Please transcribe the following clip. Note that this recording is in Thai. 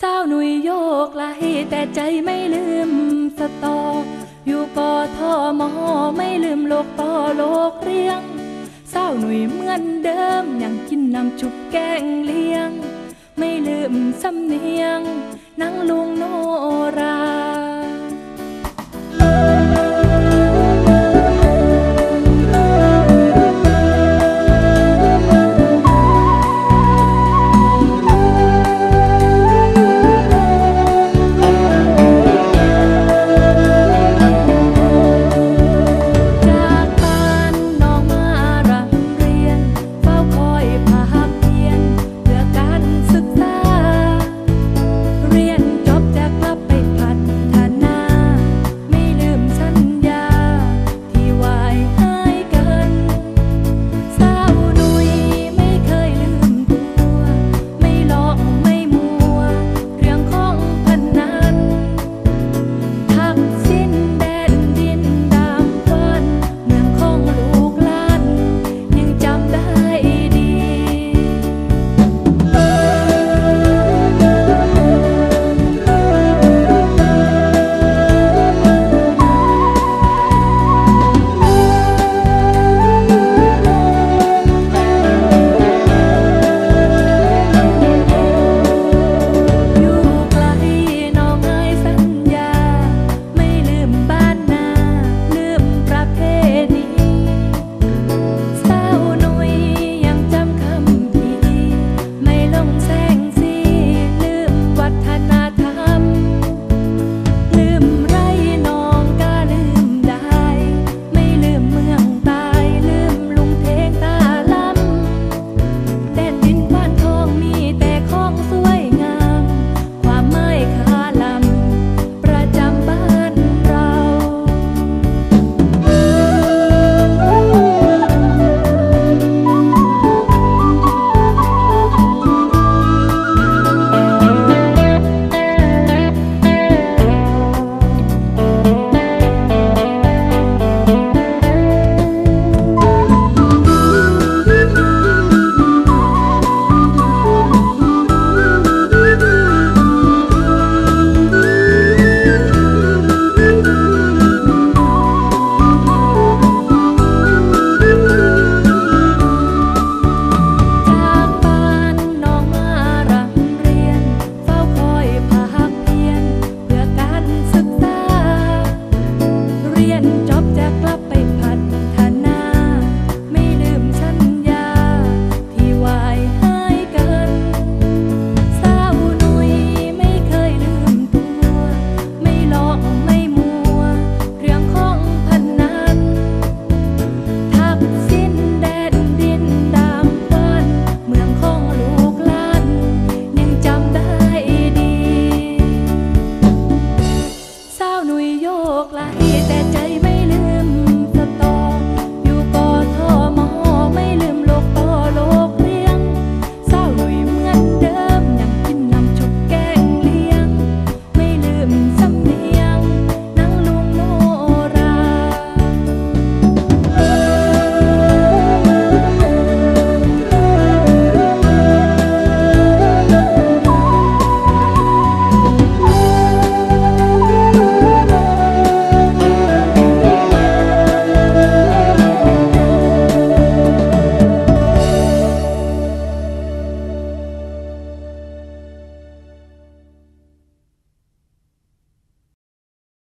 สาวหนุ่ยโยกไหลแต่ใจไม่ลืมสตอ อยู่กอทอมอไม่ลืมโลกต่อโลกเรียงสาวหนุ่ยเหมือนเดิมยังกินน้ำจุบแกงเลี้ยง ไม่ลืมสำเนียงนั่งล